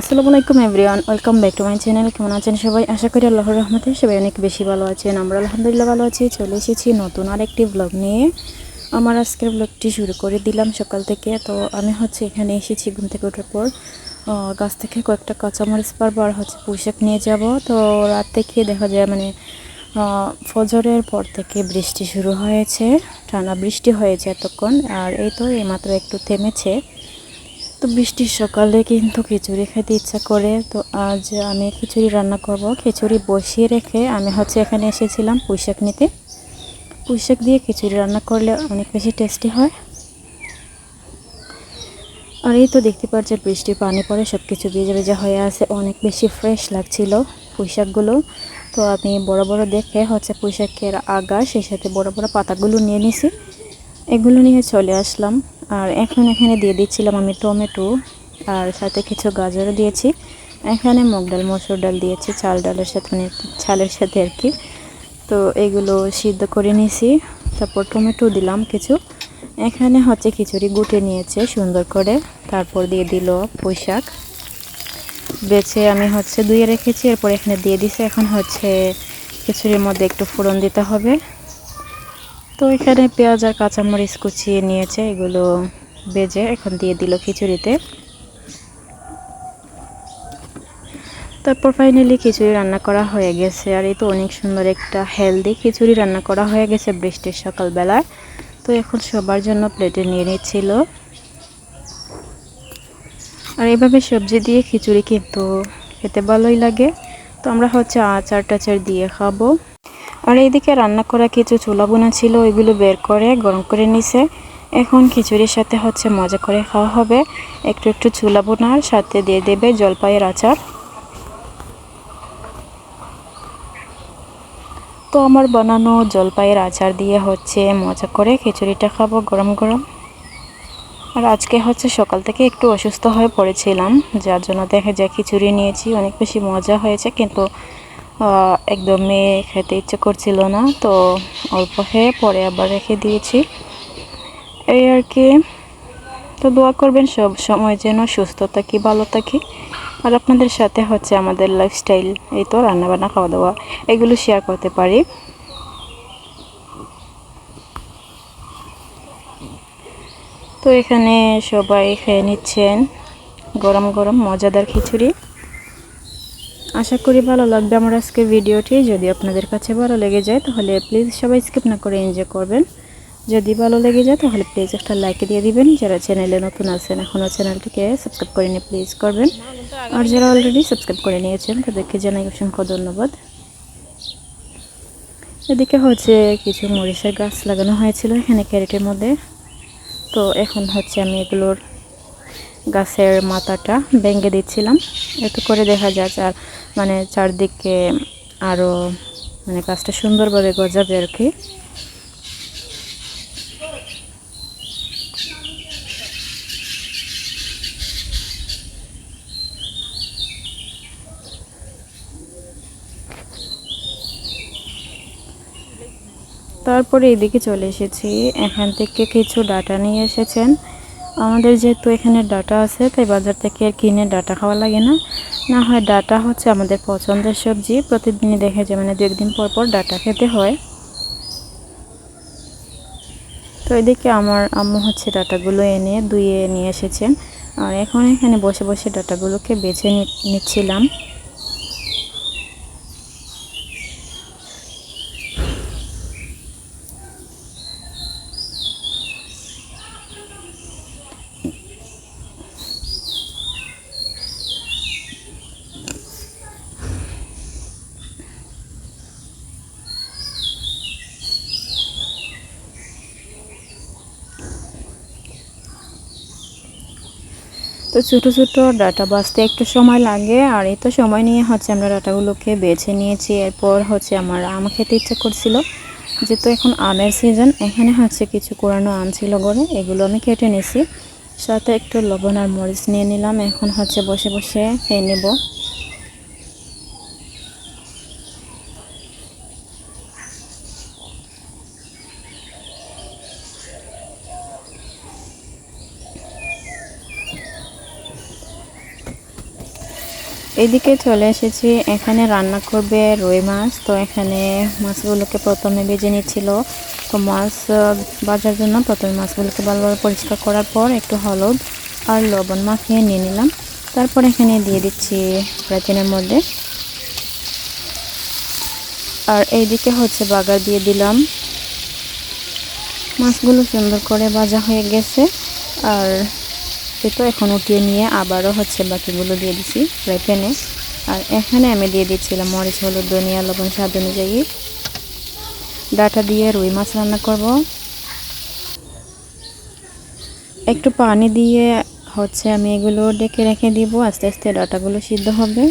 আসসালামু আলাইকুম everyone, welcome back to my channel. কেমন আছেন সবাই? আশা করি আল্লাহর রহমতে সবাই অনেক বেশি ভালো আছেন। আমরা আলহামদুলিল্লাহ ভালো আছি, চলে এসেছি নতুন আরেকটি ব্লগ নিয়ে। আমার আজকের ব্লগটি শুরু করে দিলাম সকাল থেকে। তো আমি হচ্ছে এখানে এসেছি ঘুম থেকে ওঠার পর। গাছ থেকে কয়েকটা কাঁচামরিচ পারব আর হচ্ছে পোশাক নিয়ে যাব। তো রাত থেকে দেখা যায় মানে ফজরের পর থেকে বৃষ্টি শুরু হয়েছে। টানা বৃষ্টি হয়েছে এতক্ষণ, আর এই তো এইমাত্র একটু থেমেছে। তো বৃষ্টির সকালে কিন্তু খিচুড়ি খেতে ইচ্ছা করে, তো আজ আমি খিচুড়ি রান্না করব। খিচুড়ি বসিয়ে রেখে আমি হচ্ছে এখানে এসেছিলাম পুঁইশাক নিতে। পুঁইশাক দিয়ে খিচুড়ি রান্না করলে অনেক বেশি টেস্টি হয়। আর এই তো দেখতে পাচ্ছেন বৃষ্টির পানি পড়ে সব কিছু ভিজে ভেজে হয়ে আছে, অনেক বেশি ফ্রেশ লাগছিল পুঁইশাকগুলো। তো আমি বড় বড় দেখে হচ্ছে পুঁইশাকের আগা সেই সাথে বড় বড় পাতাগুলো নিয়ে নিছি। এগুলো নিয়ে চলে আসলাম। আর এখন এখানে দিয়ে দিচ্ছিলাম আমি টমেটো আর সাথে কিছু গাজরও দিয়েছি। এখানে মুগ ডাল, মসুর ডাল দিয়েছি, চাল ডালের সাথে মানে চালের সাথে আর কি। তো এগুলো সিদ্ধ করে নিয়েছি, তারপর টমেটো দিলাম কিছু। এখানে হচ্ছে খিচুড়ি গুটে নিয়েছে সুন্দর করে, তারপর দিয়ে দিল পুঁইশাক বেছে আমি হচ্ছে ধুয়ে রেখেছি, এরপর এখানে দিয়ে দিছি। এখন হচ্ছে খিচুড়ির মধ্যে একটু ফোড়ন দিতে হবে। তো এখানে পেঁয়াজ আর কাঁচামরিচ কুচিয়ে নিয়েছে, এগুলো বেজে এখন দিয়ে দিল খিচুড়িতে। তারপর ফাইনালি খিচুড়ি রান্না করা হয়ে গেছে, আর এই তো অনেক সুন্দর একটা হেলদি খিচুড়ি রান্না করা হয়ে গেছে বৃষ্টির সকালবেলায়। তো এখন সবার জন্য প্লেটে নিয়ে নিচ্ছিল। আর এভাবে সবজি দিয়ে খিচুড়ি কিন্তু খেতে ভালোই লাগে। তো আমরা হচ্ছে আচার টাচার দিয়ে খাব। আর এইদিকে রান্না করা কিছু চুলা বোনা ছিল, ওইগুলো বের করে গরম করে নিছে। এখন খিচুড়ির সাথে হচ্ছে মজা করে খাওয়া হবে। একটু একটু চুলা বোনার সাথে দিয়ে দেবে জলপাইয়ের আচার। তো আমার বানানো জলপাইয়ের আচার দিয়ে হচ্ছে মজা করে খিচুড়িটা খাব গরম গরম। আর আজকে হচ্ছে সকাল থেকে একটু অসুস্থ হয়ে পড়েছিলাম, যার জন্য দেখে যায় খিচুড়ি নিয়েছি, অনেক বেশি মজা হয়েছে, কিন্তু একদমই খেতে ইচ্ছে করছিল না, তো অল্প খেয়ে পরে আবার রেখে দিয়েছি। এই আর কি। তো দোয়া করবেন সব সময় যেন সুস্থ থাকি, ভালো থাকি। আর আপনাদের সাথে হচ্ছে আমাদের লাইফস্টাইল এই তো রান্নাবান্না খাওয়া দাওয়া এগুলো শেয়ার করতে পারি। তো এখানে সবাই খেয়ে নিচ্ছেন গরম গরম মজাদার খিচুড়ি। আশা করি ভালো লাগবে আমার আজকে ভিডিওটি। যদি আপনাদের কাছে ভালো লেগে যায়, তাহলে প্লিজ সবাই স্কিপ না করে এনজয় করবেন। যদি ভালো লেগে যায়, তাহলে প্লিজ একটা লাইক দিয়ে দিবেন। যারা চ্যানেলে নতুন আছেন এখনও চ্যানেলটিকে সাবস্ক্রাইব করে নিয়ে প্লিজ করবেন। আর যারা অলরেডি সাবস্ক্রাইব করে নিয়েছেন, তাদেরকে জানাই অসংখ্য ধন্যবাদ। এদিকে হচ্ছে কিছু মরিচের গাছ লাগানো হয়েছিল এখানে ক্যারেটের মধ্যে। তো এখন হচ্ছে আমি এগুলোর গাছের মাথাটা ভেঙে দিচ্ছিলাম। এতে করে দেখা যায় আর মানে চারদিকে আরও মানে গাছটা সুন্দরভাবে গজাবে আর কি। তারপরে এদিকে চলে এসেছি। এখান থেকে কিছু ডাটা নিয়ে এসেছেন। আমাদের যেহেতু এখানে ডাটা আছে, তাই বাজার থেকে কিনে ডাটা খাওয়া লাগে না। না হয় ডাটা হচ্ছে আমাদের পছন্দের সবজি, প্রতিদিনই দেখে যে মানে দু একদিন পর পর ডাটা খেতে হয়। তো এদিকে আমার আম্মু হচ্ছে ডাটাগুলো এনে ধুয়ে নিয়ে এসেছেন আর এখন এখানে বসে বসে ডাটাগুলোকে বেছে নিচ্ছিলাম। তো ছোটো ছোটো ডাটা বাঁচতে একটু সময় লাগে, আর এই তো সময় নিয়ে হচ্ছে আমরা ডাটাগুলোকে বেছে নিয়েছি। এরপর হচ্ছে আমার আম খেতে ইচ্ছা করছিল, যেহেতু এখন আমের সিজন এখানে হচ্ছে কিছু কোরানো আম ছিল গড়ে এগুলো আমি কেটে নিয়েছি সাথে একটু লবণ আর মরিচ নিয়ে নিলাম, এখন হচ্ছে বসে বসে খেয়ে নেব। এইদিকে চলে এসেছি। এখানে রান্না করবে রুই মাছ। তো এখানে মাছগুলোকে প্রথমে ভেজে নিচ্ছিল। তো মাছ বাজার জন্য প্রথমে মাছগুলোকে ভালোভাবে পরিষ্কার করার পর একটু হলুদ আর লবণ মাখিয়ে নিয়ে নিলাম। তারপর এখানে দিয়ে দিচ্ছি প্রাচীনের মধ্যে। আর এইদিকে হচ্ছে বাগার দিয়ে দিলাম। মাছগুলো সুন্দর করে ভাজা হয়ে গেছে। আর সে তো এখন উঠিয়ে নিয়ে আবারও হচ্ছে বাকিগুলো দিয়ে দিছি ফ্রাই প্যানে। আর এখানে আমি দিয়ে দিচ্ছিলাম মরিচ, হলুদ, ধনিয়া, লবণ, স্বাদ অনুযায়ী। ডাটা দিয়ে রুই মাছ রান্না করব। একটু পানি দিয়ে হচ্ছে আমি এগুলো ডেকে রেখে দিব। আস্তে আস্তে ডাটাগুলো সিদ্ধ হবে।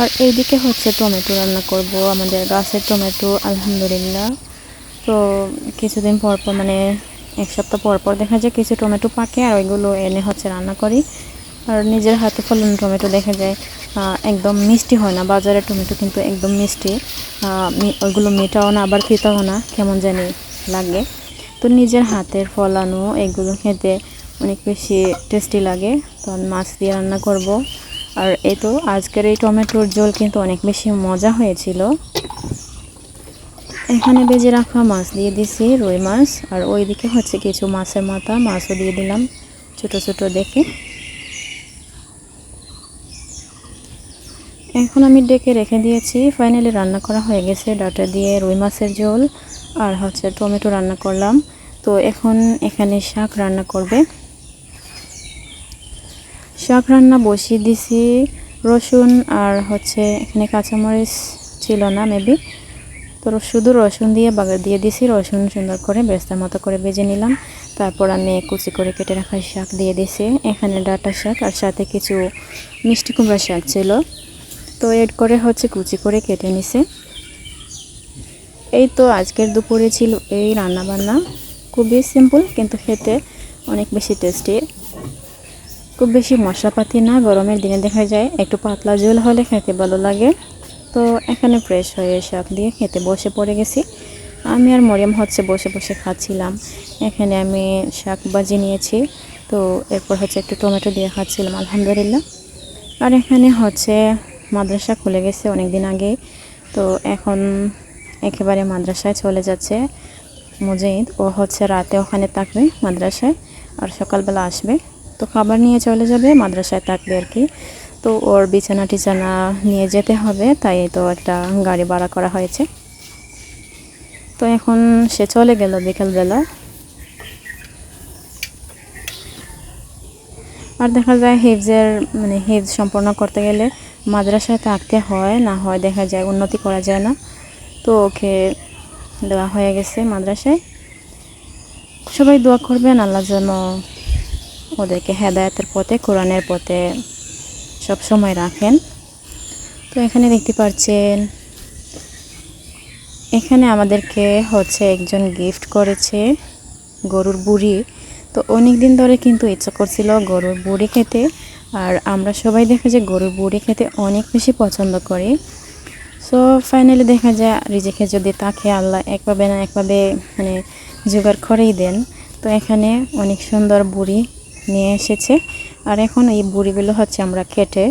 আর এইদিকে হচ্ছে টমেটো রান্না করব। আমাদের গাছের টমেটো, আলহামদুলিল্লাহ। তো কিছুদিন পর পর মানে এক সপ্তাহ পর পর দেখা যায় কিছু টমেটো পাকে আর ওইগুলো এনে হচ্ছে রান্না করি। আর নিজের হাতে ফলন টমেটো দেখা যায় একদম মিষ্টি হয় না। বাজারের টমেটো কিন্তু একদম মিষ্টি। ওইগুলো মেটাও না, আবার খেতেও না, কেমন জানি লাগে। তো নিজের হাতের ফলানো, এগুলো খেতে অনেক বেশি টেস্টি লাগে। তো আমি মাছ দিয়ে রান্না করব। আর এই তো, আজকের এই টমেটোর ঝোল কিন্তু অনেক বেশি মজা হয়েছিল। এখানে বেজে রাখা মাছ দিয়ে দিছি, রুই মাছ। আর ওইদিকে হচ্ছে কিছু মাছের মাথা, মাছও দিয়ে দিলাম, ছোট ছোট দেখে। এখন আমি ডেকে রেখে দিয়েছি, ফাইনালি রান্না করা হয়ে গেছে। ডাটা দিয়ে রুই মাছের ঝোল আর হচ্ছে টমেটো রান্না করলাম। তো এখন এখানে শাক রান্না করবে। শাক রান্না বসিয়ে দিছি, রসুন আর হচ্ছে এখানে কাঁচামরিচ ছিল না মেবি তো শুধু রসুন দিয়ে বাগার দিয়ে দিছি। রসুন সুন্দর করে বেস্তার মতো করে ভেজে নিলাম। তারপর আমি কুচি করে কেটে রাখা শাক দিয়ে দিছি। এখানে ডাটা শাক আর সাথে কিছু মিষ্টি কুমড়া শাক ছিল। তো এড করে হচ্ছে কুচি করে কেটে নিছে। এই তো আজকের দুপুরে ছিল এই রান্না বান্না খুবই সিম্পল কিন্তু খেতে অনেক বেশি টেস্টি। খুব বেশি মশলাপাতি না, গরমের দিনে দেখা যায় একটু পাতলা ঝোল হলে খেতে ভালো লাগে। তো এখানে ফ্রেশ হয়ে শাক দিয়ে খেতে বসে পড়ে গেছি। আমি আর মরিয়াম হচ্ছে বসে বসে খাচ্ছিলাম। এখানে আমি শাক বাজি নিয়েছি। তো এরপর হচ্ছে একটু টমেটো দিয়ে খাচ্ছিলাম, আলহামদুলিল্লাহ। আর এখানে হচ্ছে মাদ্রাসা খুলে গেছে অনেক দিন আগে। তো এখন একেবারে মাদ্রাসায় চলে যাচ্ছে মুজিদ ও হচ্ছে রাতে ওখানে থাকবে মাদ্রাসায় আর সকালবেলা আসবে। তো খাবার নিয়ে চলে যাবে, মাদ্রাসায় থাকবে আর কি। তো ওর বিছানা টিছানা নিয়ে যেতে হবে, তাই তো একটা গাড়ি ভাড়া করা হয়েছে। তো এখন সে চলে গেল বিকেলবেলা। আর দেখা যায় হিফজের মানে হিফজ সম্পন্ন করতে গেলে মাদ্রাসায় থাকতে হয়, না হয় দেখা যায় উন্নতি করা যায় না। তো ওকে দেওয়া হয়ে গেছে মাদ্রাসায়। সবাই দোয়া করবেন, আল্লাহ যেন ওদেরকে হেদায়তের পথে, কোরআনের পথে সব সময় রাখেন। তো এখানে দেখতে পাচ্ছেন এখানে আমাদেরকে হচ্ছে একজন গিফট করেছে গরুর বুড়ি। তো অনেক দিন ধরে কিন্তু ইচ্ছা করছিল গরুর বুড়ি খেতে, আর আমরা সবাই দেখা যায় গরুর বুড়ি খেতে অনেক বেশি পছন্দ করি। সো ফাইনালি দেখা যায় রিজেকে যদি তাকে আল্লাহ একভাবে না একভাবে মানে জোগাড় করেই দেন, তো এখানে অনেক সুন্দর বুড়ি নিয়ে এসেছে। আর এখন এই বুড়িগুলো হচ্ছে আমরা কেটে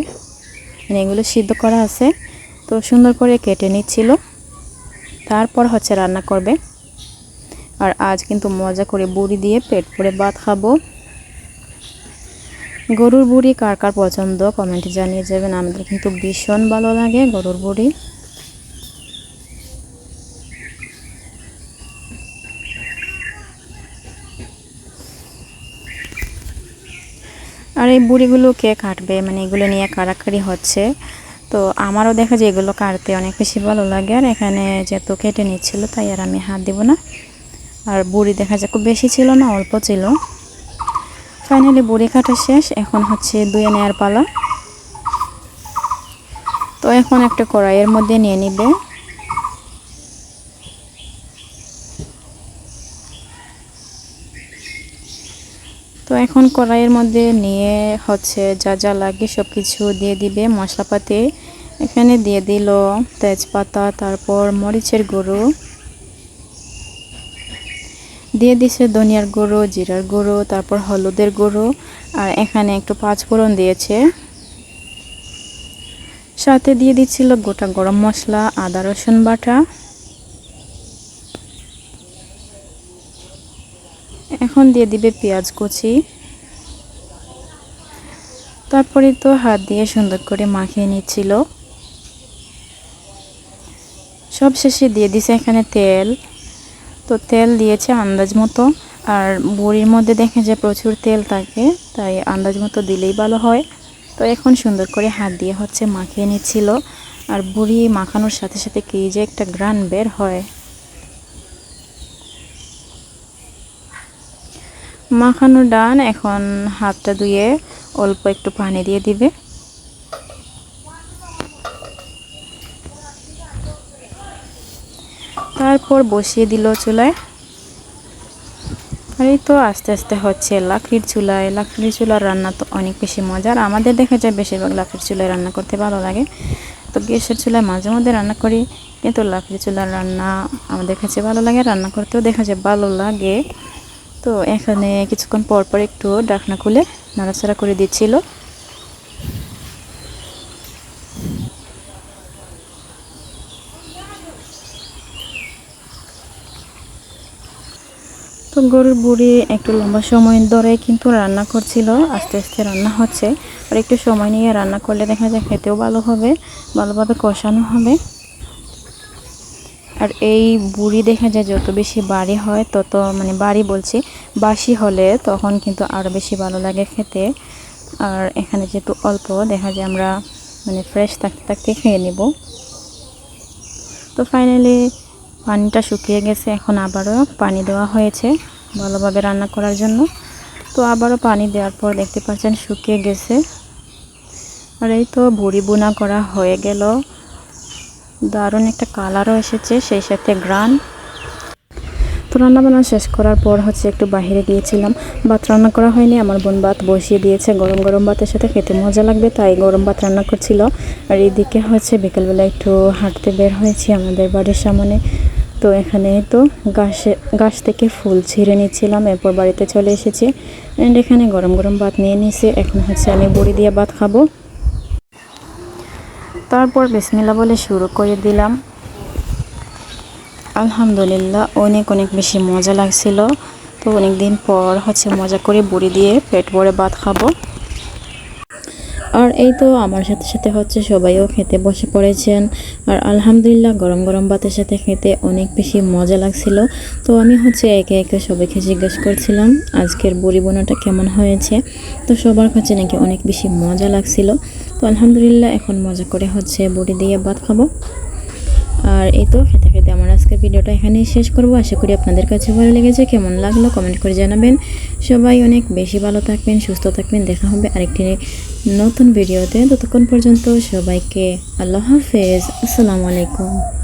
মানে এগুলো সিদ্ধ করা আছে। তো সুন্দর করে কেটে নিচ্ছিল। তারপর হচ্ছে রান্না করবে। আর আজ কিন্তু মজা করে বুড়ি দিয়ে পেট ভরে ভাত খাব। গরুর বুড়ি কার কার পছন্দ কমেন্টে জানিয়ে যাবেন। আমাদের কিন্তু ভীষণ ভালো লাগে গরুর বুড়ি। এই বুড়িগুলো কে কাটবে মানে এগুলো নিয়ে কারাকারি হচ্ছে। তো আমারও দেখা যায় এগুলো কাটতে অনেক বেশি ভালো লাগে, আর এখানে যেহেতু কেটে নিচ্ছিল, তাই আর আমি হাত দিব না। আর বুড়ি দেখা যায় খুব বেশি ছিল না, অল্প ছিল। ফাইনালি বুড়ি কাটা শেষ, এখন হচ্ছে দুয়ে নেয়ার পালা। তো এখন একটা কড়াইয়ের মধ্যে নিয়ে নিবে। এখন কড়াইয়ের মধ্যে নিয়ে হচ্ছে যা যা লাগে সব কিছু দিয়ে দিবে। মশলাপাতি এখানে দিয়ে দিল তেজপাতা, তারপর মরিচের গুঁড়ো। দিয়ে দিছে ধনিয়ার গুঁড়ো, জিরার গুঁড়ো, তারপর হলুদের গুঁড়ো। আর এখানে একটু পাঁচফোড়ন দিয়েছে। সাথে দিয়ে দিচ্ছিল গোটা গরম মশলা, আদা রসুন বাটা। এখন দিয়ে দিবে পেঁয়াজ কুচি। তারপরে তো হাত দিয়ে সুন্দর করে মাখিয়ে নিচ্ছিল। সব শেষে দিয়ে দিছে এখানে তেল। তো তেল দিয়েছে আন্দাজ মতো। আর বড়ির মধ্যে দেখে যে প্রচুর তেল থাকে, তাই আন্দাজ মতো দিলেই ভালো হয়। তো এখন সুন্দর করে হাত দিয়ে হচ্ছে মাখিয়ে নিচ্ছিল। আর বুড়ি মাখানোর সাথে সাথে কি যে একটা গ্রান বের হয়। মাখানো ডান, এখন হাতটা ধুয়ে অল্প একটু পানি দিয়ে দিবে। তারপর বসিয়ে দিল চুলায়। আর এই তো আস্তে আস্তে হচ্ছে লাকড়ির চুলায়। লাকড়ির চুলার রান্না তো অনেক বেশি মজার। আমাদের দেখা যায় বেশিরভাগ লাকড়ির চুলায় রান্না করতে ভালো লাগে। তো গ্যাসের চুলায় মাঝে মধ্যে রান্না করি, কিন্তু লাকড়ির চুলার রান্না আমাদের কাছে ভালো লাগে। রান্না করতেও দেখা যায় ভালো লাগে। তো এখানে কিছুক্ষণ পর পর একটু ডাকনা খুলে নাড়াচাড়া করে দিচ্ছিল। তো গরুর বুড়ি একটু লম্বা সময় ধরে কিন্তু রান্না করছিল, আস্তে আস্তে রান্না হচ্ছে। আর একটু সময় নিয়ে রান্না করলে দেখা যায় খেতেও ভালো হবে, ভালোভাবে কষানো হবে। আর এই বুড়ি দেখা যায় যত বেশি বাড়ি হয়, তত মানে বাড়ি বলছি, বাসি হলে তখন কিন্তু আরও বেশি ভালো লাগে খেতে। আর এখানে যেহেতু অল্প, দেখা যায় আমরা মানে ফ্রেশ থাকতে থাকতে খেয়ে নেব। তো ফাইনালি পানিটা শুকিয়ে গেছে, এখন আবারও পানি দেওয়া হয়েছে ভালোভাবে রান্না করার জন্য। তো আবারও পানি দেওয়ার পর দেখতে পাচ্ছেন শুকিয়ে গেছে। আর এই তো বুড়ি বোনা করা হয়ে গেল। দারুণ একটা কালারও এসেছে, সেই সাথে গ্রান তো রান্না বান্না শেষ করার পর হচ্ছে একটু বাহিরে গিয়েছিলাম। ভাত রান্না করা হয়নি, আমার বোন ভাত বসিয়ে দিয়েছে, গরম গরম ভাতের সাথে খেতে মজা লাগবে, তাই গরম ভাত রান্না করছিল। আর এইদিকে হচ্ছে বিকেলবেলা একটু হাঁটতে বের হয়েছি আমাদের বাড়ির সামনে। তো এখানে তো গাছে গাছ থেকে ফুল ছিঁড়ে নিচ্ছিলাম, এরপর বাড়িতে চলে এসেছি। অ্যান্ড এখানে গরম গরম ভাত নিয়ে নিয়েছি, এখন হচ্ছে আমি বড়ি দিয়ে ভাত খাব। তারপর বিসমিল্লা বলে শুরু করে দিলাম। আলহামদুলিল্লাহ, অনেক অনেক বেশি মজা লাগছিল। তো অনেক দিন পর হচ্ছে মজা করে বড়ি দিয়ে পেট ভরে ভাত খাব। আর এই তো আমার সাথে সাথে হচ্ছে সবাইও খেতে বসে পড়েছেন। আর আলহামদুলিল্লাহ, গরম গরম ভাতের সাথে খেতে অনেক বেশি মজা লাগছিল। তো আমি হচ্ছে একে একে সবাইকে জিজ্ঞেস করছিলাম, আজকের বড়ি বোনাটা কেমন হয়েছে? তো সবার কাছে নাকি অনেক বেশি মজা লাগছিল। তো আলহামদুলিল্লাহ, এখন মজা করে হচ্ছে বড়ি দিয়ে ভাত খাব। আর এই তো, খেতে খেতে আমার আজকের ভিডিওটা এখানেই শেষ করব। আশা করি আপনাদের কাছে ভালো লেগেছে, কেমন লাগল কমেন্ট করে জানাবেন। সবাই অনেক বেশি ভালো থাকবেন, সুস্থ থাকবেন। দেখা হবে আরেকটি নতুন ভিডিওতে। ততক্ষণ পর্যন্ত সবাইকে আল্লাহ হাফেজ। আসসালামু আলাইকুম।